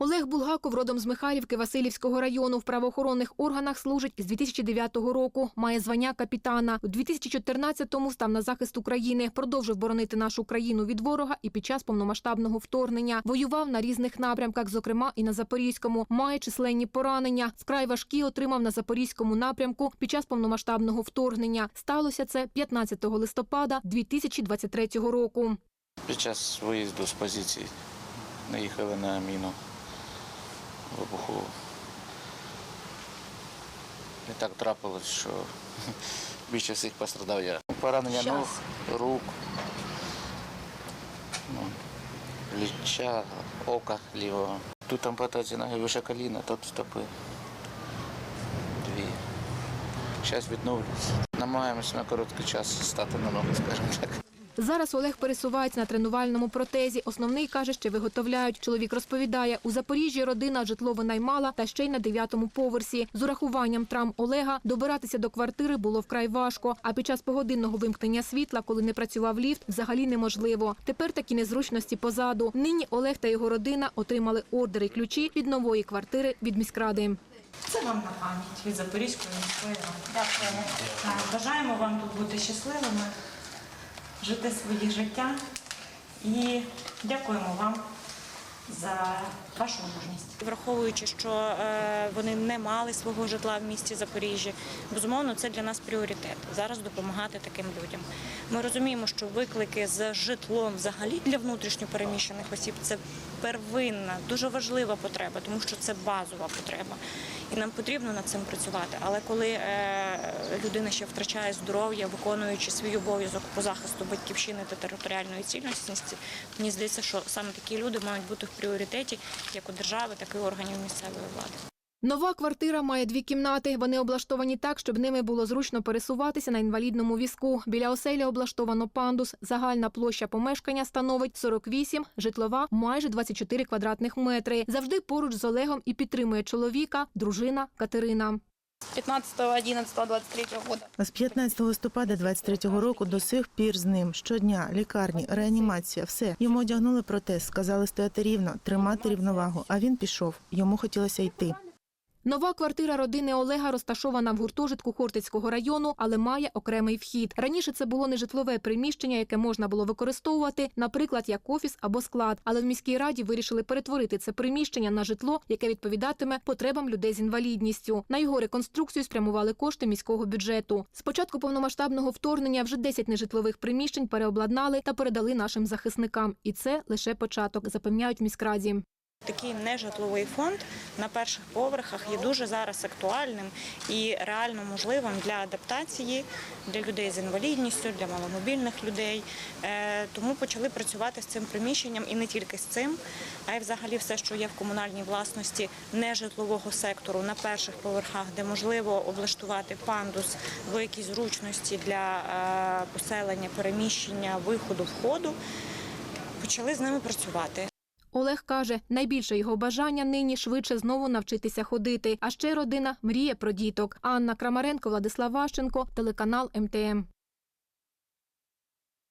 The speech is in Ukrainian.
Олег Булгаков родом з Михайлівки Васильівського району. В правоохоронних органах служить з 2009 року. Має звання капітана. У 2014-му став на захист України. Продовжив боронити нашу країну від ворога і під час повномасштабного вторгнення. Воював на різних напрямках, зокрема і на Запорізькому. Має численні поранення. Вкрай важкі отримав на Запорізькому напрямку під час повномасштабного вторгнення. Сталося це 15 листопада 2023 року. Під час виїзду з позиції наїхали на міну вибухову. І так трапилось, що більше всіх пострадав я. Поранення ног, рук, ну, плеча, ока лівого. Тут ампутація ноги вище коліна, тут стопи. Дві. Зараз відновлююся. Намагаємося на короткий час стати на ноги, скажімо так. Зараз Олег пересувається на тренувальному протезі. Основний каже, ще виготовляють. Чоловік розповідає, у Запоріжжі родина житло винаймала та ще й на дев'ятому поверсі. З урахуванням травм Олега добиратися до квартири було вкрай важко. А під час погодинного вимкнення світла, коли не працював ліфт, взагалі неможливо. Тепер такі незручності позаду. Нині Олег та його родина отримали ордери й ключі від нової квартири від міськради. Це вам на пам'ять від Запорізької міської ради. Дякуємо. Бажаємо вам тут бути щасливими, жити своє життя. І дякуємо вам за вашу мужність. Враховуючи, що е, вони не мали свого житла в місті Запоріжжя, безумовно, це для нас пріоритет зараз допомагати таким людям. Ми розуміємо, що виклики з житлом взагалі для внутрішньопереміщених осіб це первинна, дуже важлива потреба, тому що це базова потреба. І нам потрібно над цим працювати. Але коли е, людина ще втрачає здоров'я, виконуючи свій обов'язок по захисту батьківщини та територіальної цілісності, мені здається, що саме такі люди мають бути пріоритеті як у держави, так і органів місцевої влади. Нова квартира має дві кімнати. Вони облаштовані так, щоб ними було зручно пересуватися на інвалідному візку. Біля оселі облаштовано пандус. Загальна площа помешкання становить 48, житлова майже 24 квадратних метри. Завжди поруч з Олегом і підтримує чоловіка, дружина Катерина. 15-11-23 года. З 15 листопада 23-го року до сих пір з ним щодня лікарні, реанімація, все йому одягнули протез, сказали стояти рівно, тримати рівновагу. А він пішов. Йому хотілося йти. Нова квартира родини Олега розташована в гуртожитку Хортицького району, але має окремий вхід. Раніше це було нежитлове приміщення, яке можна було використовувати, наприклад, як офіс або склад. Але в міській раді вирішили перетворити це приміщення на житло, яке відповідатиме потребам людей з інвалідністю. На його реконструкцію спрямували кошти міського бюджету. З початку повномасштабного вторгнення вже 10 нежитлових приміщень переобладнали та передали нашим захисникам. І це лише початок, запевняють в міськраді. Такий нежитловий фонд на перших поверхах є дуже зараз актуальним і реально можливим для адаптації для людей з інвалідністю, для маломобільних людей. Е, Тому почали працювати з цим приміщенням і не тільки з цим, а й взагалі все, що є в комунальній власності нежитлового сектору на перших поверхах, де можливо облаштувати пандус, великі зручності для е, поселення, переміщення, виходу, входу. Почали з ними працювати. Олег каже, найбільше його бажання нині швидше знову навчитися ходити. А ще родина мріє про діток. Анна Крамаренко, Владислав Ващенко, телеканал МТМ.